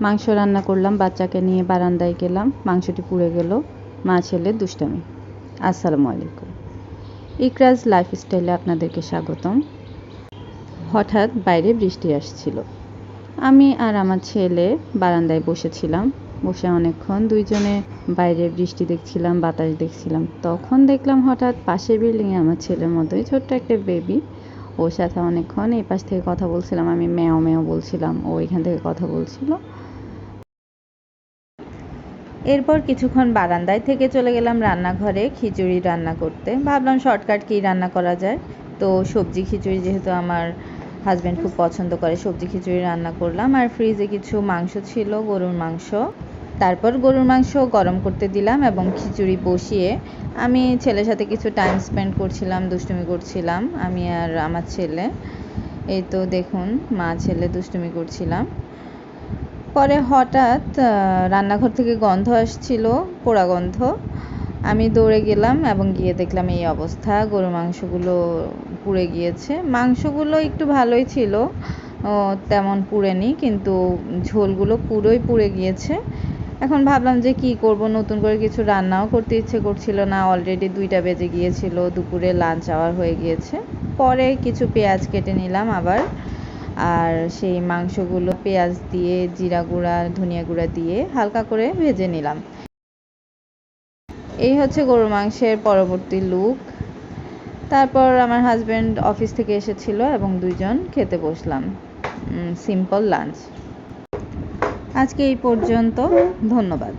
মাংস রান্না করলাম, বাচ্চাকে নিয়ে বারান্দায় গেলাম, মাংসটি পুড়ে গেল, মা ছেলের দুষ্টামি। আসসালামু আলাইকুম। ইকরাজ লাইফস্টাইলে আপনাদেরকে স্বাগতম। হঠাৎ বাইরে বৃষ্টি আসছিল। আমি আর আমার ছেলে বারান্দায় বসেছিলাম। বসে অনেকক্ষণ দুইজনে বাইরে বৃষ্টি দেখছিলাম, বাতাস দেখছিলাম। তখন দেখলাম হঠাৎ পাশের বিল্ডিংয়ে আমার ছেলের মতোই ছোট্ট একটা বেবি ওর সাথে অনেকক্ষণ এই পাশ থেকে কথা বলছিলাম, আমি ম্যাও ম্যাও বলছিলাম, ও এখান থেকে কথা বলছিল। এরপর কিছুক্ষণ বারান্দায় থেকে চলে গেলাম রান্নাঘরে খিচুড়ি রান্না করতে। ভাবলাম শর্টকাট কী রান্না করা যায়। তো সবজি খিচুড়ি যেহেতু আমার হাজব্যান্ড খুব পছন্দ করে, সবজি খিচুড়ি রান্না করলাম। আর ফ্রিজে কিছু মাংস ছিল, গরুর মাংস। তারপর গরুর মাংস গরম করতে দিলাম এবং খিচুড়ি বসিয়ে আমি ছেলের সাথে কিছু টাইম স্পেন্ড করছিলাম, দুষ্টুমি করছিলাম, আমি আর আমার ছেলে। এই তো দেখুন, মা, ছেলে দুষ্টুমি করছিলাম। পরে হঠাৎ রান্নাঘর থেকে গন্ধ আসছিল, পোড়া গন্ধ। আমি দৌড়ে গেলাম এবং গিয়ে দেখলাম এই অবস্থা গরু মাংসগুলো পুড়ে গিয়েছে। মাংসগুলো একটু ভালোই ছিল তেমন পুড়েনি, কিন্তু ঝোলগুলো পুরোই পুড়ে গিয়েছে। এখন ভাবলাম যে কি করব, নতুন করে কিছু রান্নাও করতে ইচ্ছে করছিল না অলরেডি দুইটা বেজে গিয়েছিল, দুপুরে লাঞ্চ আওয়ার হয়ে গিয়েছে। পরে কিছু পেঁয়াজ কেটে নিলাম আবার, আর সেই মাংসগুলো পেঁয়াজ দিয়ে, জিরা গুঁড়া, ধনিয়া গুঁড়া দিয়ে হালকা করে ভেজে নিলাম। এই হচ্ছে গরুর মাংসের পরবর্তী লুক তারপর আমার হাজব্যান্ড অফিস থেকে এসেছিল এবং দুইজন খেতে বসলাম। সিম্পল লাঞ্চ আজকে এই পর্যন্ত ধন্যবাদ।